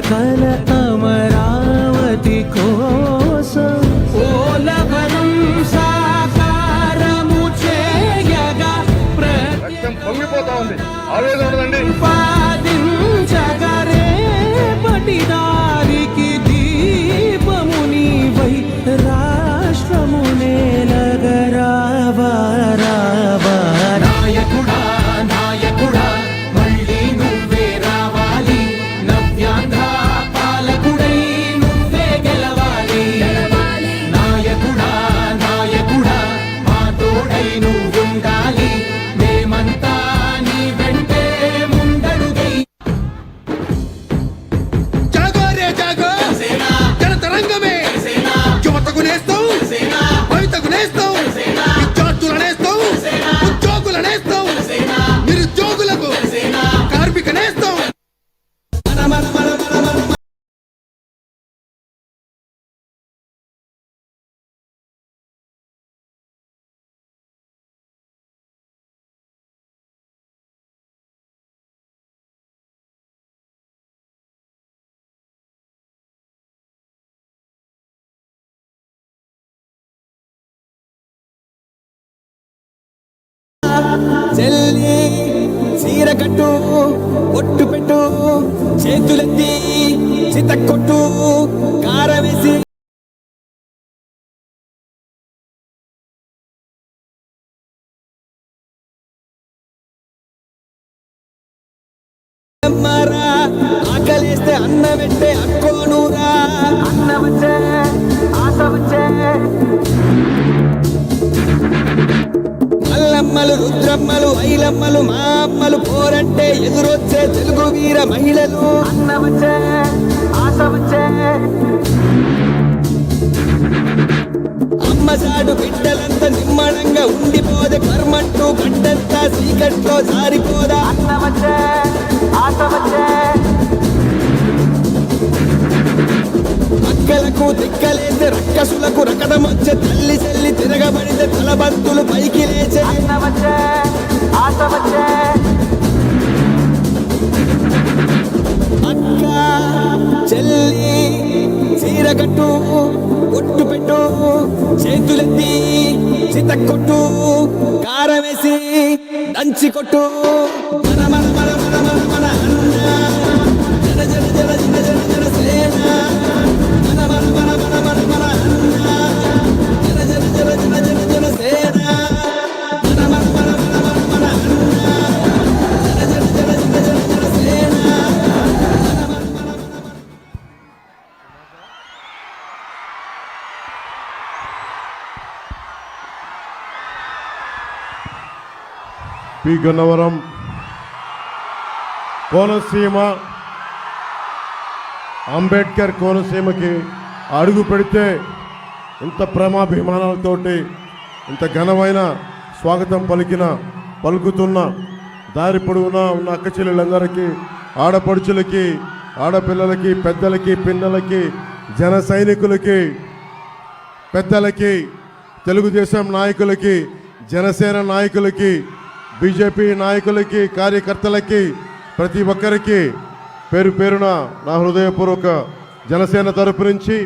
கல கல రంగమే. యువతకు నేస్తాం భవితకు నేస్తాం విద్యార్థుల నేస్తాం ఉద్యోగుల నేస్తాం చెల్లి చీర కట్టు ఒట్టు పెట్టు చేతులెత్తి చిత కొట్టు కారవేసి అమ్మారా ఆకలేస్తే అన్న పెట్టే అక్కోనూరా. అన్న వచ్చే ఆశ వచ్చే మల్లమ్మలు రుద్రమ్మలు ఐలమ్మలు మా అమ్మలు పోరంటే ఎదురొచ్చే తెలుగు వీర మహిళలు. అన్న వచ్చే ఆశ వచ్చే. అమ్మ సాడు బిడ్డలంతా నిమ్మడంగా ఉండిపోదే కర్మంటూ గడ్డంతా చీకట్లో జారిపోదా? అన్న వచ్చే. తలబంతులు పైకి లేచే. అక్క చెల్లి చీర కట్టు ఒట్టు పెట్టు చేతులెత్తి చిత కొట్టు కారం వేసి దంచి కొట్టు. మన మన మన మన మన మన. పి గన్నవరం కోనసీమ అంబేద్కర్ కోనసీమకి అడుగు పెడితే ఇంత ప్రేమాభిమానాలతోటి ఇంత ఘనమైన స్వాగతం పలికిన పలుకుతున్న దారి పొడవునా ఉన్న అక్క చెల్లెళ్ళందరికీ ఆడపడుచులకి ఆడపిల్లలకి పెద్దలకి పిన్నలకి జన సైనికులకి పెద్దలకి తెలుగుదేశం నాయకులకి జనసేన నాయకులకి బీజేపీ నాయకులకి కార్యకర్తలకి ప్రతి ఒక్కరికి పేరు పేరున నా హృదయపూర్వక జనసేన తరపు నుంచి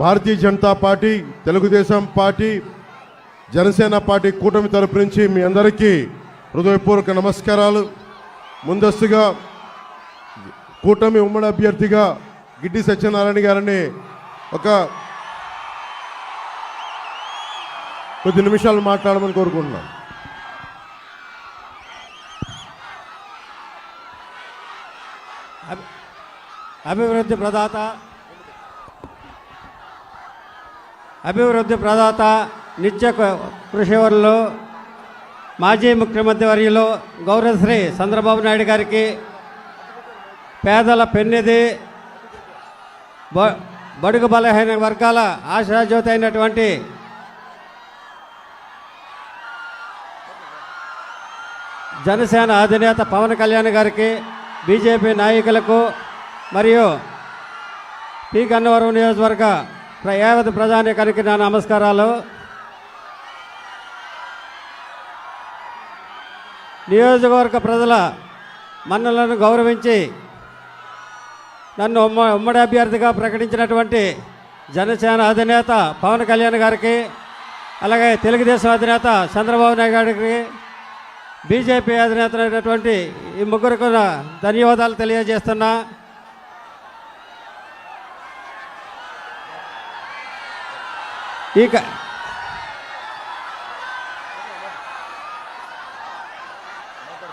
Bharatiya Janata party Telugu Desam party Janasena party కూటమి తరపు నుంచి మీ అందరికీ హృదయపూర్వక నమస్కారాలు. ముందస్తుగా కూటమి ఉమ్మడి అభ్యర్థిగా గిడ్డి సత్యనారాయణ గారిని ఒక కొద్ది నిమిషాలు మాట్లాడమని కోరుకుంటున్నాను. అభివృద్ధి ప్రదాత. అభివృద్ధి ప్రదాత నిత్య కృషివరులు మాజీ ముఖ్యమంత్రి వర్యులు గౌరవశ్రీ చంద్రబాబు నాయుడు గారికి పేదల పెన్నిధి బ- బడుగు బలహీన వర్గాల ఆశాజ్యోతి అయినటువంటి జనసేన అధినేత పవన్ కళ్యాణ్ గారికి బీజేపీ నాయకులకు మరియు పి. గన్నవరం నియోజకవర్గ ప్ర- యావత్ ప్రజానికానికి నా నమస్కారాలు. నియోజకవర్గ ప్రజల మన్నలను గౌరవించి నన్ను ఉమ్మ ఉమ్మడి అభ్యర్థిగా ప్రకటించినటువంటి జనసేన అధినేత పవన్ కళ్యాణ్ గారికి అలాగే తెలుగుదేశం అధినేత చంద్రబాబు నాయుడు గారికి బీజేపీ అధినేత అయినటువంటి ఈ ముగ్గురు కూడా ధన్యవాదాలు తెలియజేస్తున్నా.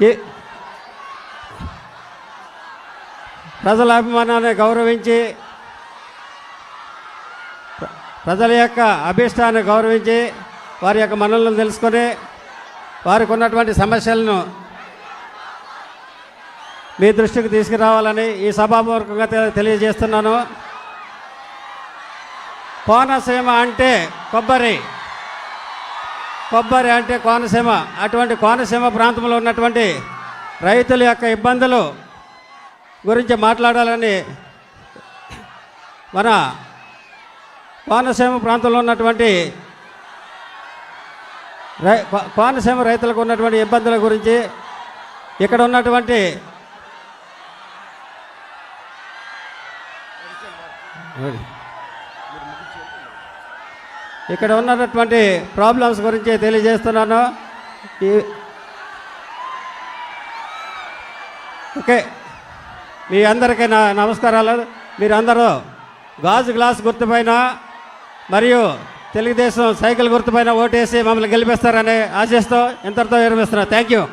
ఈ- ప్రజల అభిమానాన్ని గౌరవించి ప్రజల యొక్క అభిష్టాన్ని గౌరవించి వారి యొక్క మనలను తెలుసుకొని వారికి ఉన్నటువంటి సమస్యలను మీ దృష్టికి తీసుకురావాలని ఈ సభాపూర్వకంగా తెలియజేస్తున్నాను. కోనసీమ అంటే కొబ్బరి. కొబ్బరి అంటే కోనసీమ. అటువంటి కోనసీమ ప్రాంతంలో ఉన్నటువంటి రైతుల యొక్క ఇబ్బందులు గురించి మాట్లాడాలని మన కోనసీమ ప్రాంతంలో ఉన్నటువంటి రై కోనసీమ రైతులకు ఉన్నటువంటి ఇబ్బందుల గురించి ఇక్కడ ఉన్నటువంటి ఇక్కడ ఉన్నటువంటి ప్రాబ్లమ్స్ గురించి తెలియజేస్తున్నాను. ఈ- ఓకే. మీ అందరికీ నా నమస్కారాలు. మీరందరూ గాజు గ్లాస్ గుర్తుపైన మరియు తెలుగుదేశం సైకిల్ గుర్తుపైన ఓటేసి మమ్మల్ని గెలిపిస్తారని ఆశిస్తూ ఇంతటితో విరమిస్తున్నాను థ్యాంక్ యూ